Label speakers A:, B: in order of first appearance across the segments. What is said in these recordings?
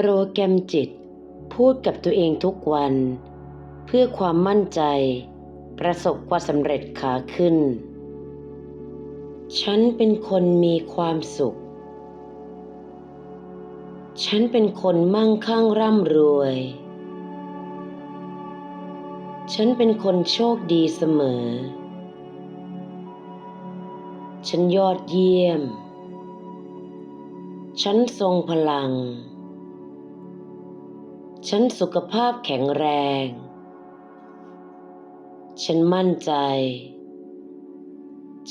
A: โปรแกรมจิต พูดกับตัวเองทุกวัน เพื่อความมั่นใจ ประสบความสำเร็จขาขึ้น ฉันเป็นคนมีความสุข ฉันเป็นคนมั่งคั่งร่ำรวย ฉันเป็นคนโชคดีเสมอ ฉันยอดเยี่ยม ฉันทรงพลัง ฉันสุขภาพแข็งแรง ฉันมั่นใจ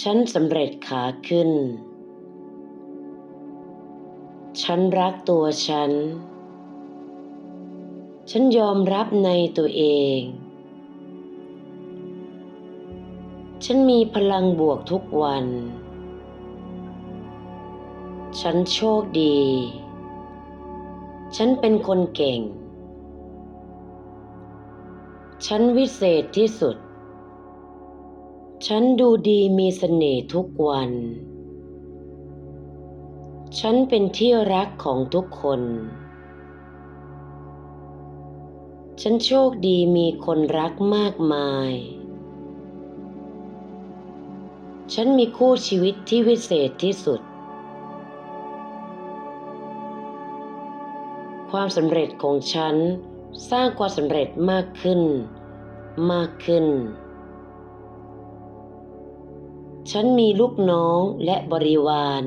A: ฉันสำเร็จขาขึ้น ฉันรักตัวฉัน ฉันยอมรับในตัวเอง ฉันมีพลังบวกทุกวัน ฉันโชคดี ฉันเป็นคนเก่ง ฉันวิเศษที่สุด ฉันดูดีมีเสน่ห์ทุกวัน ฉันเป็นที่รักของทุกคน ฉันโชคดีมีคนรักมากมาย ฉันมีคู่ชีวิตที่วิเศษที่สุด ความสำเร็จของฉัน สร้างความสำเร็จมากขึ้น มากขึ้น ฉันมีลูกน้องและบริวาร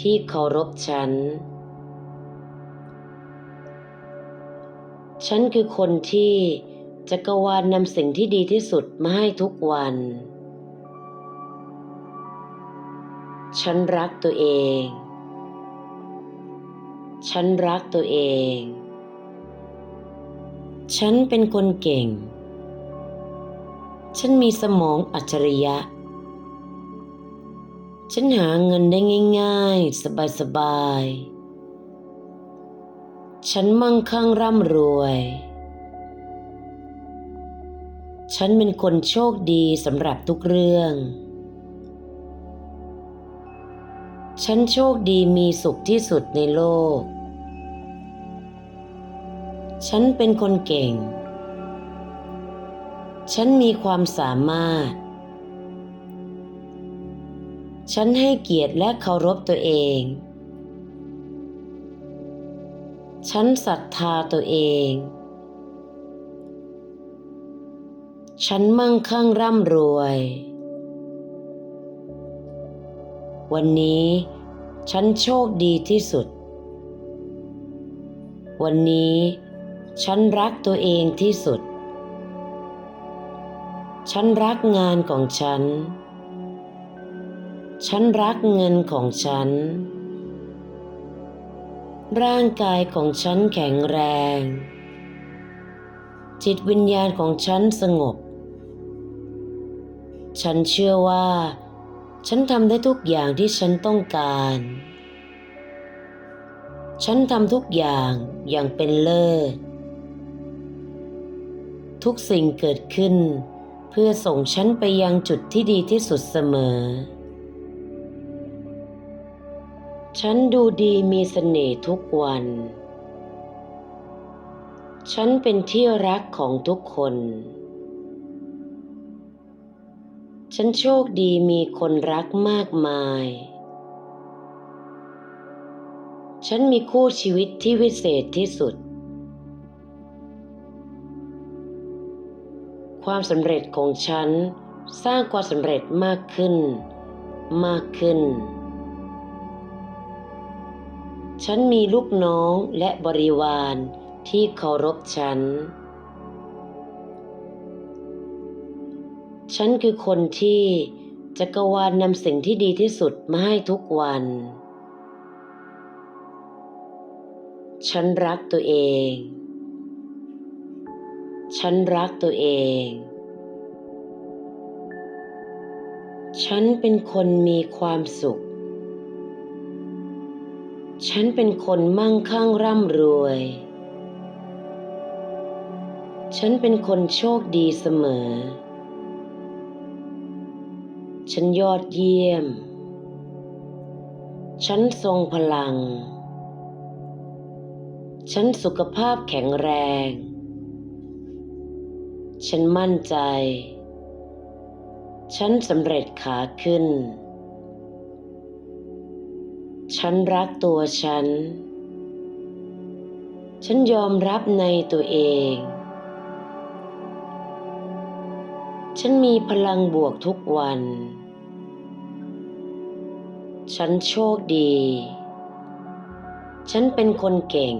A: ที่เคารพฉัน ฉันคือคนที่จักรวาลนำสิ่งที่ดีที่สุดมาให้ทุกวัน ฉันรักตัวเอง ฉันรักตัวเอง ฉันเป็นคนเก่ง ฉันมีสมองอัจฉริยะ ฉันหาเงินได้ง่าย ๆ สบายๆ ฉันมั่งคั่งร่ำรวย ฉันเป็นคนโชคดีสำหรับทุกเรื่อง ฉันโชคดีมีสุขที่สุดในโลก ฉันเป็นคนเก่ง ฉันมีความสามารถ ฉันให้เกียรติและเคารพตัวเอง ฉันศรัทธาตัวเอง ฉันมั่งคั่งร่ำรวย วันนี้ฉันโชคดีที่สุด วันนี้ ฉันรักตัวเองที่สุด ฉันรักงานของฉัน ฉันรักเงินของฉัน ร่างกายของฉันแข็งแรง จิตวิญญาณของฉันสงบ ฉันเชื่อว่า ฉันทำได้ทุกอย่างที่ฉันต้องการฉันทำทุกอย่างอย่างเป็นเลิศ ทุกสิ่งเกิดขึ้น เพื่อส่งฉันไปยังจุดที่ดีที่สุดเสมอ ฉันดูดีมีเสน่ห์ทุกวัน ฉันเป็นที่รักของทุกคน ฉันโชคดีมีคนรักมากมาย ฉันมีคู่ชีวิตที่วิเศษที่สุด ความสำเร็จของฉัน สร้างความสำเร็จมากขึ้น มากขึ้น ฉันมีลูกน้องและบริวารที่เคารพฉัน ฉันคือคนที่จักรวาลนำสิ่งที่ดีที่สุดมาให้ทุกวัน ฉันรักตัวเอง ฉันรักตัวเอง ฉันเป็นคนมีความสุข ฉันเป็นคนมั่งคั่งร่ำรวย ฉันเป็นคนโชคดีเสมอ ฉันยอดเยี่ยม ฉันทรงพลัง ฉันสุขภาพแข็งแรง ฉันมั่นใจ ฉันสำเร็จขาขึ้น ฉันรักตัวฉัน ฉันยอมรับในตัวเอง ฉันมีพลังบวกทุกวัน ฉันโชคดี ฉันเป็นคนเก่ง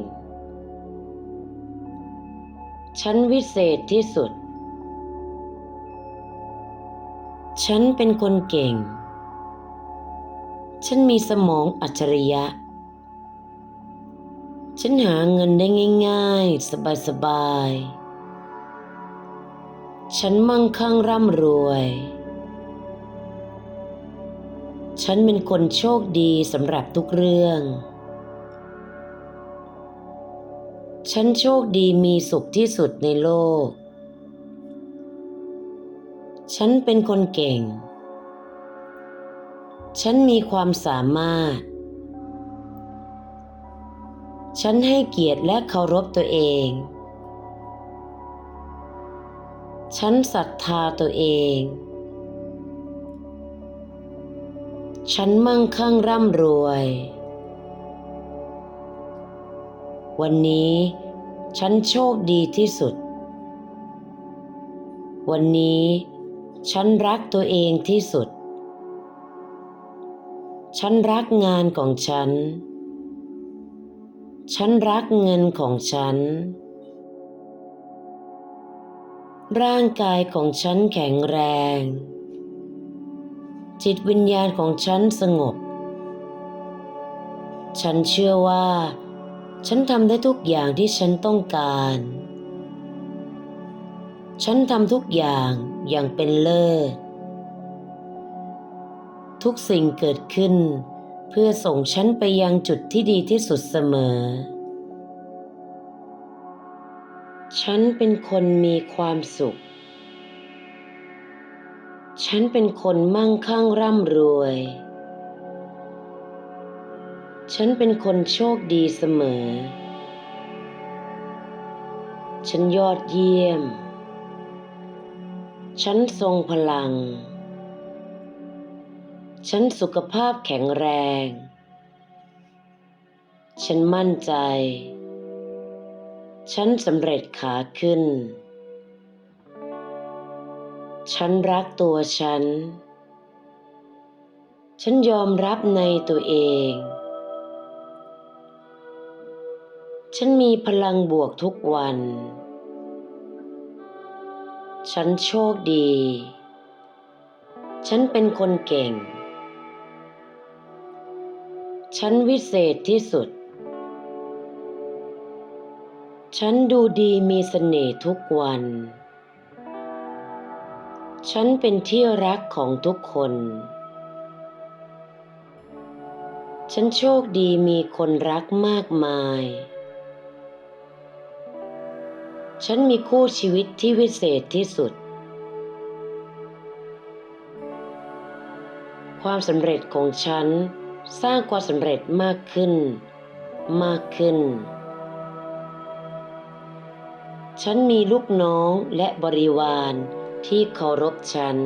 A: ฉันวิเศษที่สุด ฉันเป็นคนเก่ง ฉันมีสมองอัจฉริยะ ฉันหาเงินได้ง่าย ๆ สบายๆ ฉันมั่งคั่งร่ำรวย ฉันเป็นคนโชคดีสำหรับทุกเรื่อง ฉันโชคดีมีสุขที่สุดในโลก ฉันเป็นคนเก่ง ฉันมีความสามารถ ฉันให้เกียรติและเคารพตัวเอง ฉันศรัทธาตัวเอง ฉันมั่งคั่งร่ำรวย วันนี้ฉันโชคดีที่สุด วันนี้ ฉันรักตัวเองที่สุด ฉันรักงานของฉัน ฉันรักเงินของฉัน ร่างกายของฉันแข็งแรง จิตวิญญาณของฉันสงบ ฉันเชื่อว่า ฉันทำได้ทุกอย่างที่ฉันต้องการ ฉันทำทุกอย่าง อย่างเป็นเลิศ ทุกสิ่งเกิดขึ้น เพื่อส่งฉันไปยังจุดที่ดีที่สุดเสมอ ฉันเป็นคนมีความสุข ฉันเป็นคนมั่งคั่งร่ำรวย ฉันเป็นคนโชคดีเสมอ ฉันยอดเยี่ยม ฉันทรงพลัง ฉันสุขภาพแข็งแรง ฉันมั่นใจ ฉันสำเร็จขาขึ้น ฉันรักตัวฉัน ฉันยอมรับในตัวเอง ฉันมีพลังบวกทุกวัน ฉันโชคดี ฉันเป็นคนเก่ง ฉันวิเศษที่สุด ฉันดูดีมีเสน่ห์ทุกวัน ฉันเป็นที่รักของทุกคน ฉันโชคดีมีคนรักมากมาย ฉันมีคู่ชีวิตที่วิเศษที่สุด ความสำเร็จของฉันสร้างความสำเร็จมากขึ้น มากขึ้น ฉันมีลูกน้องและบริวารที่เคารพฉัน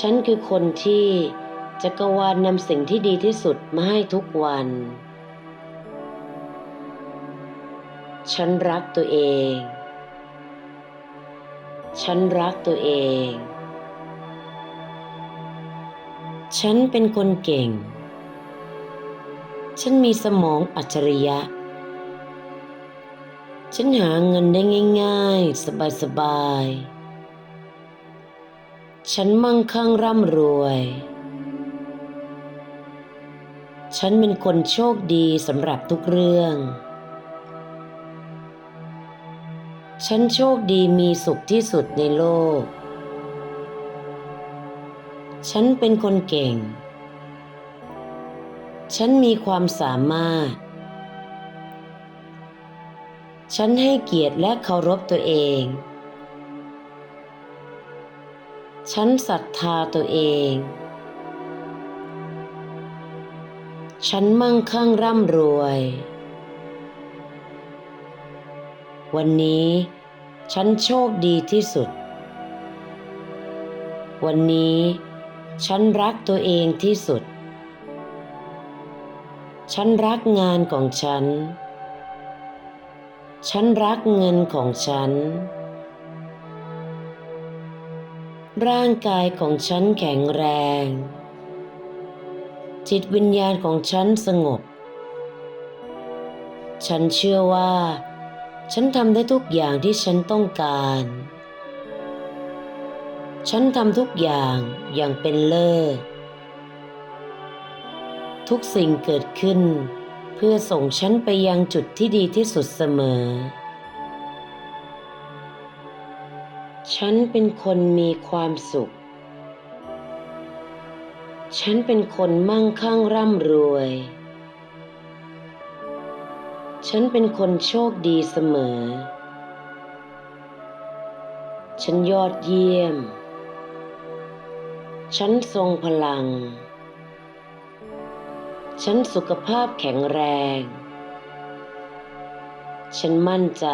A: ฉันคือคนที่จักรวาลนำสิ่งที่ดีที่สุดมาให้ทุกวัน ฉันรักตัวเอง ฉันรักตัวเอง ฉันเป็นคนเก่ง ฉันมีสมองอัจฉริยะ ฉันหาเงินได้ง่ายๆ สบายๆ ฉันมั่งคั่งร่ำรวย ฉันเป็นคนโชคดีสำหรับทุกเรื่อง ฉันโชคดีมีสุขที่สุดในโลก ฉันเป็นคนเก่ง ฉันมีความสามารถ ฉันให้เกียรติและเคารพตัวเอง ฉันศรัทธาตัวเอง ฉันมั่งคั่งร่ำรวยวันนี้ ฉันโชคดีที่สุด วันนี้ ฉันรักตัวเองที่สุด ฉันรักงานของฉัน ฉันรักเงินของฉัน ร่างกายของฉันแข็งแรง จิตวิญญาณของฉันสงบ ฉันเชื่อว่า ฉันทำได้ทุกอย่างที่ฉันต้องการ ฉันทำทุกอย่างอย่างเป็นเลิศ ทุกสิ่งเกิดขึ้น เพื่อส่งฉันไปยังจุดที่ดีที่สุดเสมอ ฉันเป็นคนมีความสุข ฉันเป็นคนมั่งคั่งร่ำรวย ฉันเป็นคนโชคดีเสมอ ฉันยอดเยี่ยม ฉันทรงพลัง ฉันสุขภาพแข็งแรง ฉันมั่นใจ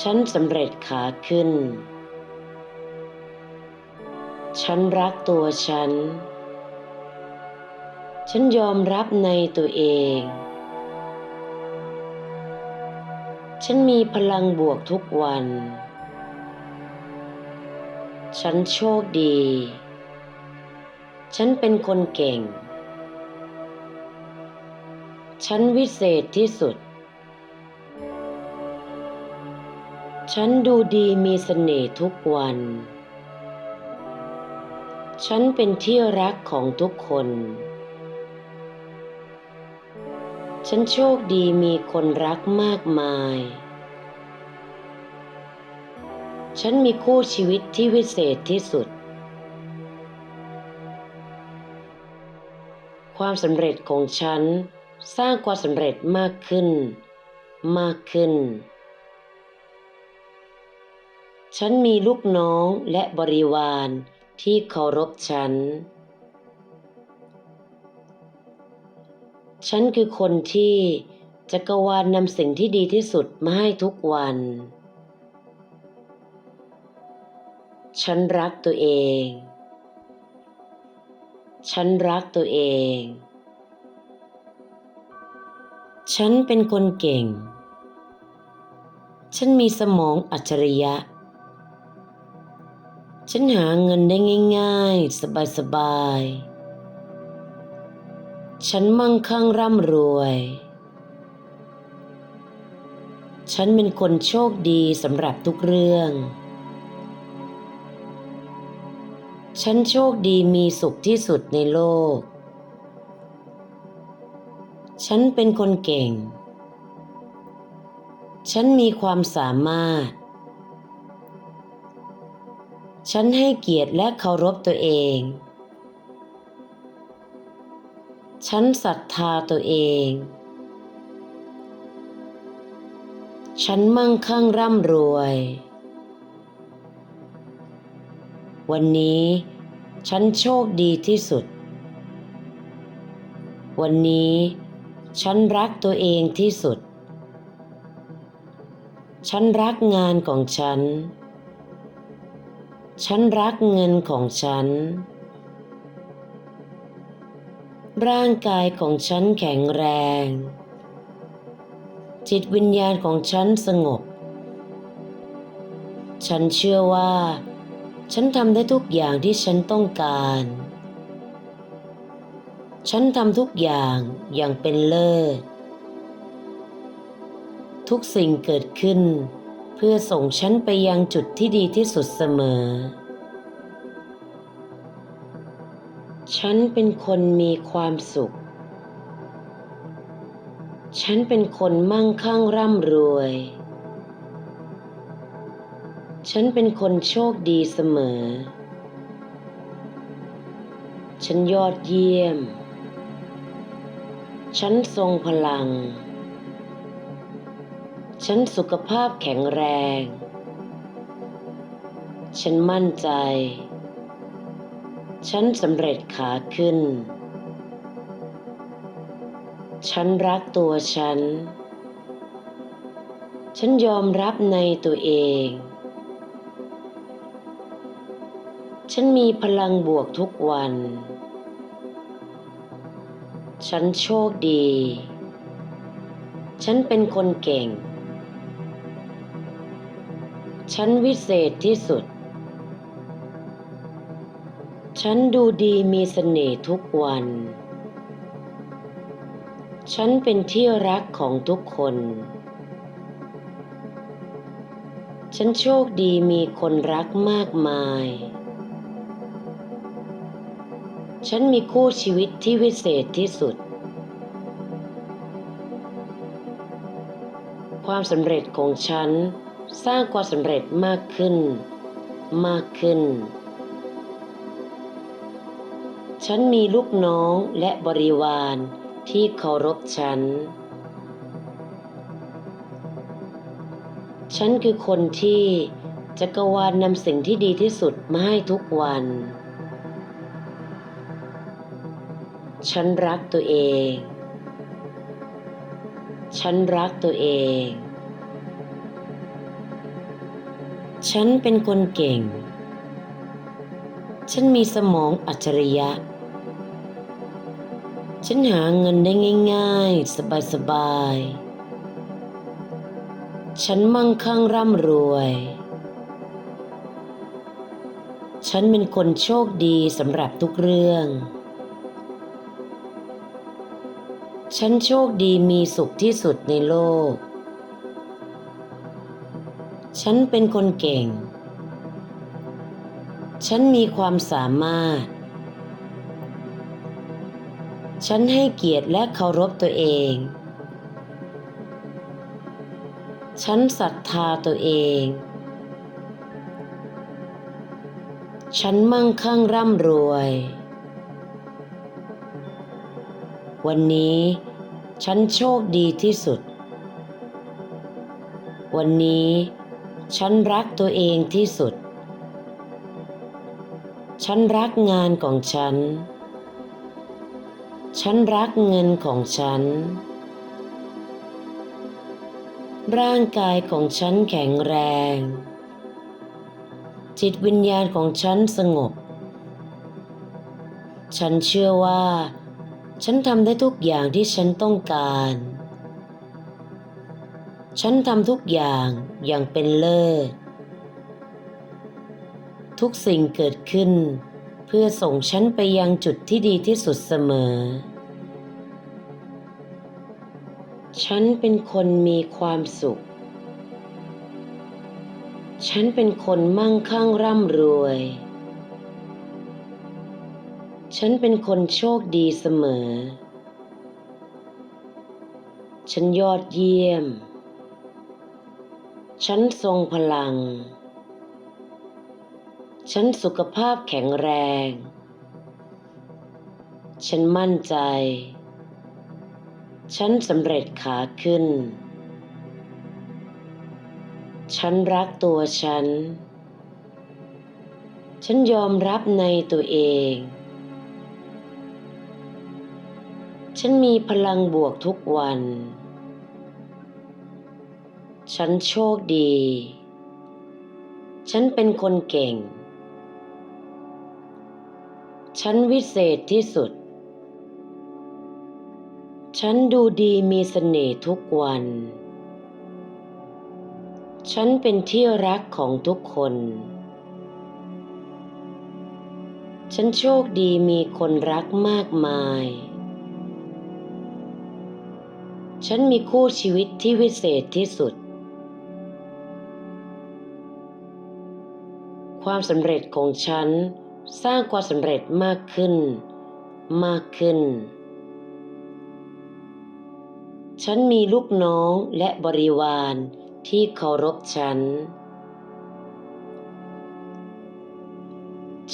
A: ฉันสำเร็จขาขึ้น ฉันรักตัวฉัน ฉันยอมรับในตัวเอง ฉันมีพลังบวกทุกวัน ฉันโชคดี ฉันเป็นคนเก่ง ฉันวิเศษที่สุด ฉันดูดีมีเสน่ห์ทุกวัน ฉันเป็นที่รักของทุกคน ฉันโชคดีมีคนรักมากมาย ฉันมีคู่ชีวิตที่วิเศษที่สุด ความสำเร็จของฉันสร้างความสำเร็จมากขึ้น มากขึ้น ฉันมีลูกน้องและบริวารที่เคารพฉัน ฉันคือคนที่จักรวาลนนำสิ่งที่ดีที่สุดมาให้ทุกวัน ฉันรักตัวเอง ฉันรักตัวเอง ฉันเป็นคนเก่ง ฉันมีสมองอัจฉริยะ ฉันหาเงินได้ง่าย ๆ สบายๆ ฉันมั่งคั่งร่ำรวย ฉันเป็นคนโชคดีสำหรับทุกเรื่อง ฉันโชคดีมีสุขที่สุดในโลก ฉันเป็นคนเก่ง ฉันมีความสามารถ ฉันให้เกียรติและเคารพตัวเอง ฉันศรัทธาตัวเอง ฉันมั่งคั่งร่ำรวย วันนี้ฉันโชคดีที่สุด วันนี้ฉันรักตัวเองที่สุด ฉันรักงานของฉัน ฉันรักเงินของฉัน ร่างกายของฉันแข็งแรง จิตวิญญาณของฉันสงบ ฉันเชื่อว่า ฉันทำได้ทุกอย่างที่ฉันต้องการ ฉันทำทุกอย่างอย่างเป็นเลิศ ทุกสิ่งเกิดขึ้น เพื่อส่งฉันไปยังจุดที่ดีที่สุดเสมอ ฉันเป็นคนมีความสุข ฉันเป็นคนมั่งคั่งร่ำรวย ฉันเป็นคนโชคดีเสมอ ฉันยอดเยี่ยม ฉันทรงพลัง ฉันสุขภาพแข็งแรง ฉันมั่นใจ ฉันสำเร็จขาขึ้น ฉันรักตัวฉัน ฉันยอมรับในตัวเอง ฉันมีพลังบวกทุกวัน ฉันโชคดี ฉันเป็นคนเก่ง ฉันวิเศษที่สุด ฉันดูดีมีเสน่ห์ทุกวัน ฉันเป็นที่รักของทุกคน ฉันโชคดีมีคนรักมากมาย ฉันมีคู่ชีวิตที่วิเศษที่สุด ความสำเร็จของฉันสร้างความสำเร็จมากขึ้น มากขึ้น ฉันมีลูกน้องและบริวารที่เคารพฉัน ฉันคือคนที่จักรวาลนำสิ่งที่ดีที่สุดมาให้ทุกวัน ฉันรักตัวเอง ฉันรักตัวเอง ฉันเป็นคนเก่ง ฉันมีสมองอัจฉริยะ ฉันหาเงินได้ง่ายๆ สบายๆ ฉันมั่งคั่งร่ำรวย ฉันเป็นคนโชคดีสำหรับทุกเรื่อง ฉันโชคดีมีสุขที่สุดในโลก ฉันเป็นคนเก่ง ฉันมีความสามารถ ฉันให้เกียรติและเคารพตัวเอง ฉันศรัทธาตัวเอง ฉันมั่งคั่งร่ำรวย วันนี้ฉันโชคดีที่สุด วันนี้ฉันรักตัวเองที่สุด ฉันรักงานของฉัน ฉันรักเงินของฉัน ร่างกายของฉันแข็งแรง จิตวิญญาณของฉันสงบ ฉันเชื่อว่า ฉันทำได้ทุกอย่างที่ฉันต้องการ ฉันทำทุกอย่างอย่างเป็นเลิศ ทุกสิ่งเกิดขึ้น พื่อส่งฉันไปยังจุดที่ดีที่สุดเสมอ ฉันเป็นคนมีความสุข ฉันเป็นคนมั่งคั่งร่ำรวย ฉันเป็นคนโชคดีเสมอ ฉันยอดเยี่ยม ฉันทรงพลัง ฉันสุขภาพแข็งแรง ฉันมั่นใจ ฉันสำเร็จขาขึ้น ฉันรักตัวฉัน ฉันยอมรับในตัวเอง ฉันมีพลังบวกทุกวัน ฉันโชคดี ฉันเป็นคนเก่ง ฉันวิเศษที่สุด ฉันดูดีมีเสน่ห์ทุกวัน ฉันเป็นที่รักของทุกคน ฉันโชคดีมีคนรักมากมาย ฉันมีคู่ชีวิตที่วิเศษที่สุด ความสำเร็จของฉัน สร้างความสำเร็จมากขึ้น มากขึ้น ฉันมีลูกน้องและบริวารที่เคารพฉัน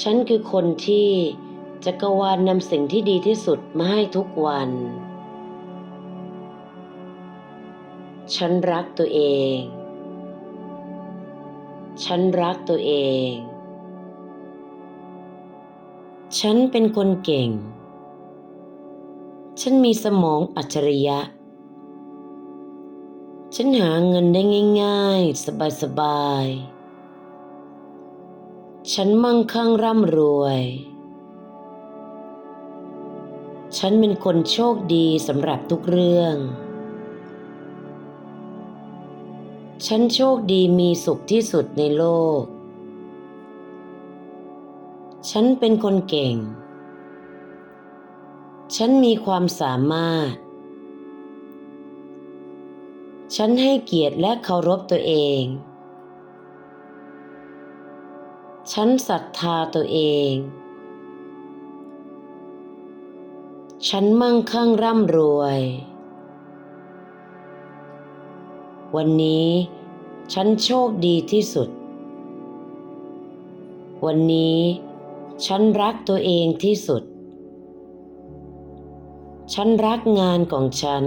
A: ฉันคือคนที่จักรวาลนำสิ่งที่ดีที่สุดมาให้ทุกวัน ฉันรักตัวเอง ฉันรักตัวเอง ฉันเป็นคนเก่ง ฉันมีสมองอัจฉริยะ ฉันหาเงินได้ง่ายๆ สบายๆ ฉันมั่งคั่งร่ำรวย ฉันเป็นคนโชคดีสำหรับทุกเรื่อง ฉันโชคดีมีสุขที่สุดในโลก ฉันเป็นคนเก่ง ฉันมีความสามารถ ฉันให้เกียรติและเคารพตัวเอง ฉันศรัทธาตัวเอง ฉันมั่งคั่งร่ำรวย วันนี้ ฉันโชคดีที่สุด วันนี้ ฉันรักตัวเองที่สุด ฉันรักงานของฉัน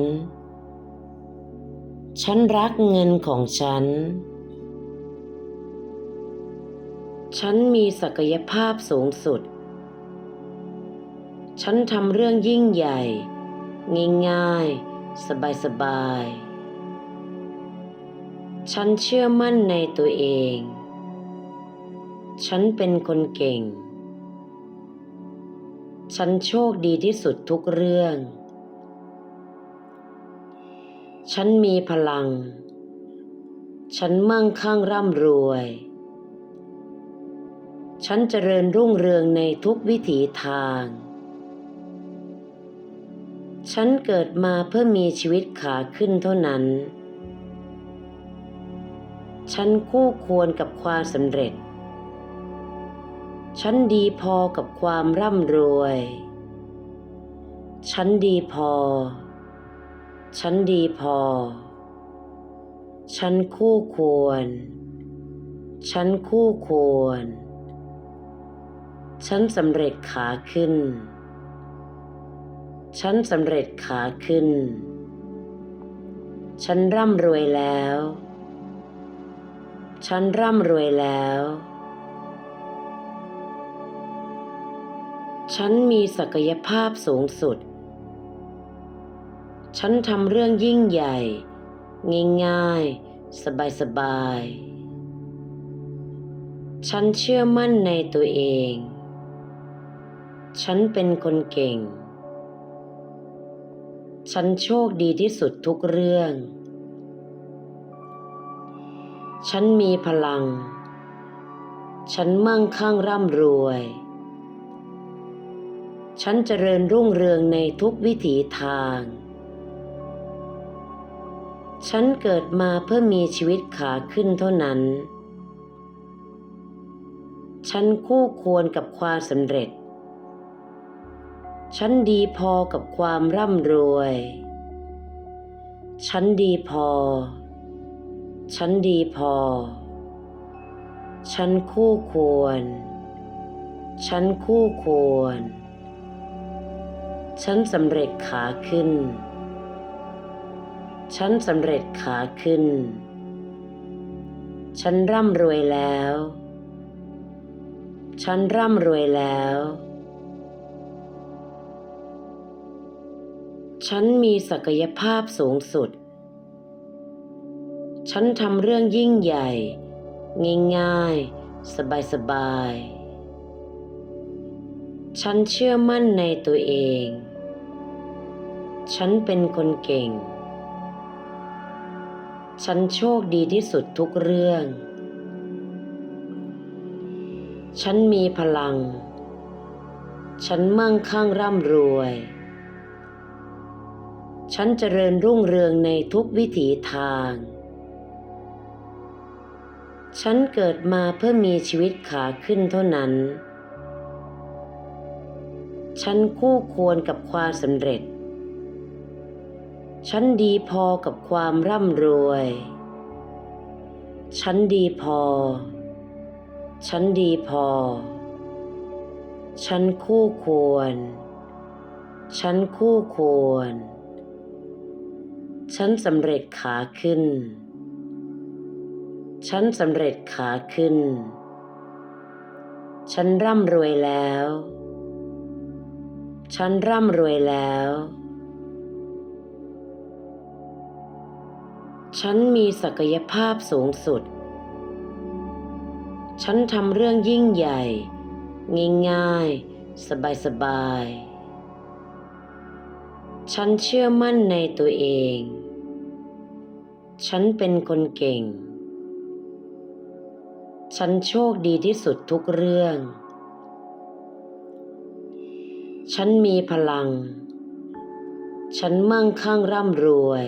A: ฉันรักเงินของฉัน ฉันมีศักยภาพสูงสุด ฉันทำเรื่องยิ่งใหญ่ ง่ายๆ สบายๆฉันเชื่อมั่นในตัวเอง ฉันเป็นคนเก่ง ฉันโชคดีที่สุดทุกเรื่อง ฉันมีพลัง ฉันมั่งคั่งร่ำรวย ฉันเจริญรุ่งเรืองในทุกวิถีทาง ฉันเกิดมาเพื่อมีชีวิตขาขึ้นเท่านั้น ฉันคู่ควรกับความสำเร็จ ฉันดีพอกับความร่ำรวย ฉันดีพอ ฉันดีพอ ฉันคู่ควร ฉันคู่ควร ฉันสำเร็จขาขึ้น ฉันสำเร็จขาขึ้น ฉันร่ำรวยแล้ว ฉันร่ำรวยแล้ว ฉันมีศักยภาพสูงสุด ฉันทำเรื่องยิ่งใหญ่ ง่ายๆ สบายๆ ฉันเชื่อมั่นในตัวเอง ฉันเป็นคนเก่ง ฉันโชคดีที่สุดทุกเรื่อง ฉันมีพลัง ฉันมั่งคั่งร่ำรวย ฉันเจริญรุ่งเรืองในทุกวิถีทาง ฉันเกิดมาเพื่อมีชีวิตขาขึ้นเท่านั้น ฉันคู่ควรกับความสำเร็จ ฉันดีพอกับความร่ำรวย ฉันดีพอ ฉันดีพอ ฉันคู่ควร ฉันคู่ควร ฉันสำเร็จขาขึ้น ฉันสำเร็จขาขึ้น ฉันร่ำรวยแล้ว ฉันร่ำรวยแล้ว ฉันมีศักยภาพสูงสุด ฉันทำเรื่องยิ่งใหญ่ ง่ายๆ สบายๆฉันเชื่อมั่นในตัวเอง ฉันเป็นคนเก่ง ฉันโชคดีที่สุดทุกเรื่อง ฉันมีพลัง ฉันมั่งคั่งร่ำรวย ฉันเจริญรุ่งเรืองในทุกวิถีทาง ฉันเกิดมาเพื่อมีชีวิตขาขึ้นเท่านั้น ฉันคู่ควรกับความสำเร็จ ฉันดีพอกับความร่ำรวย ฉันดีพอ ฉันดีพอ ฉันคู่ควร ฉันคู่ควร ฉันสำเร็จขาขึ้น ฉันสำเร็จขาขึ้น ฉันร่ำรวยแล้ว ฉันร่ำรวยแล้ว ฉันมีศักยภาพสูงสุด ฉันทำเรื่องยิ่งใหญ่ ง่ายๆ สบายๆ ฉันเชื่อมั่นในตัวเอง ฉันเป็นคนเก่ง ฉันโชคดีที่สุดทุกเรื่อง ฉันมีพลัง ฉันมั่งคั่งร่ำรวย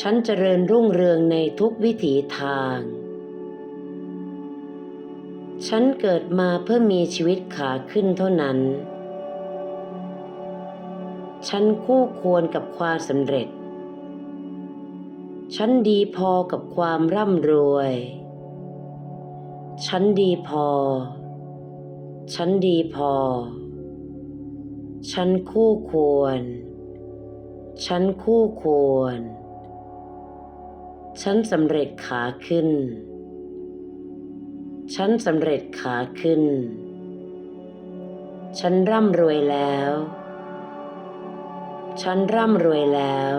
A: ฉันเจริญรุ่งเรืองในทุกวิถีทาง ฉันเกิดมาเพื่อมีชีวิตขาขึ้นเท่านั้น ฉันคู่ควรกับความสำเร็จ ฉันดีพอกับความร่ำรวย ฉันดีพอ ฉันดีพอ ฉันคู่ควร ฉันคู่ควร ฉันสำเร็จขาขึ้น ฉันสำเร็จขาขึ้น ฉันร่ำรวยแล้ว ฉันร่ำรวยแล้ว